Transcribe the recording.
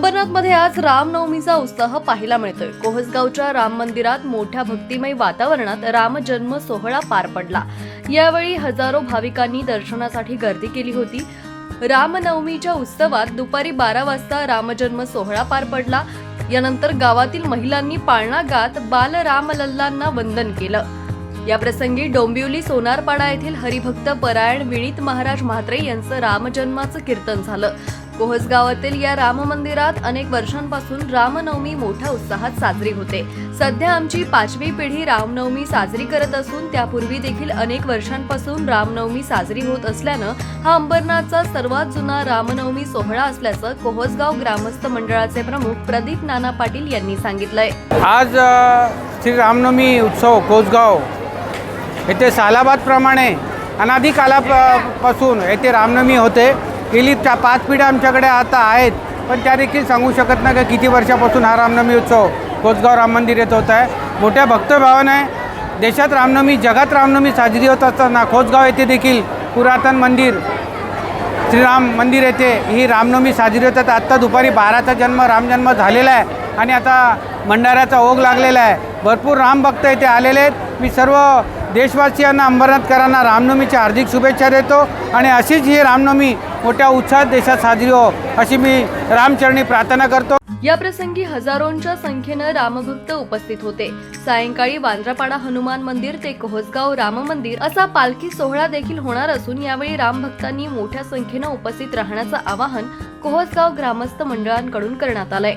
अंबरनाथमध्ये आज रामनवमीचा उत्साह पाहायला मिळतोय. कोहसगावच्या राम मंदिरात मोठ्या भक्तिमय वातावरणात रामजन्म सोहळा पार पडला. यावेळी हजारो भाविकांनी दर्शनासाठी गर्दी केली होती. रामनवमीच्या उत्सवात दुपारी बारा वाजता रामजन्म सोहळा पार पडला. यानंतर गावातील महिलांनी पाळणा गात बाल रामलल्लांना वंदन केलं. या प्रसंगी डोंबिवली सोनारपाडा येथील हरिभक्त परायण विणित महाराज म्हात्रे यांचं रामजन्माचं कीर्तन झालं. कोहसगावातील या राम मंदिरात अनेक वर्षांपासून रामनवमी मोठ्या उत्साहात साजरी होते. सध्या आमची पाचवी पिढी रामनवमी साजरी करत असून त्यापूर्वी देखील अनेक वर्षांपासून रामनवमी साजरी होत असल्यानं हा अंबरनाथचा सर्वात जुना रामनवमी सोहळा असल्याचं कोहसगाव ग्रामस्थ मंडळाचे प्रमुख प्रदीप नाना पाटील यांनी सांगितलंय. आज श्री रामनवमी उत्सव कोसगाव येथे सालाबादप्रमाणे अनादी कालापासून येथे रामनवमी होते. गेली त्या पाच पिढ्या आमच्याकडे आता आहेत पण त्या देखील सांगू शकत नाही का किती वर्षापासून हा रामनवमी उत्सव कोसगाव राम मंदिर येत होत आहे. मोठ्या आहे देशात रामनवमी जगात रामनवमी साजरी होत असताना खोसगाव येथे देखील पुरातन मंदिर श्रीराम मंदिर येथे ही रामनवमी साजरी होतात. आत्ता दुपारी बाराचा जन्म रामजन्म झालेला आहे आणि आता भंडाऱ्याचा ओघ लागलेला आहे. भरपूर रामभक्त येथे आलेले आहेत. मी सर्व देशवासियांना अंबरनाथकरांना रामनवमीच्या हार्दिक शुभेच्छा देतो आणि अशीच ही रामनवमी मोठ्या उत्साहात देशात साजरी हो अशी मी रामचरणी प्रार्थना करतो. या प्रसंगी हजारोंच्या संख्येनं रामभक्त उपस्थित होते. सायंकाळी वांद्रापाडा हनुमान मंदिर ते कोहसगाव राम मंदिर असा पालखी सोहळा देखील होणार असून यावेळी रामभक्तांनी मोठ्या संख्येनं उपस्थित राहण्याचं आवाहन कोहसगाव ग्रामस्थ मंडळांकडून करण्यात आलंय.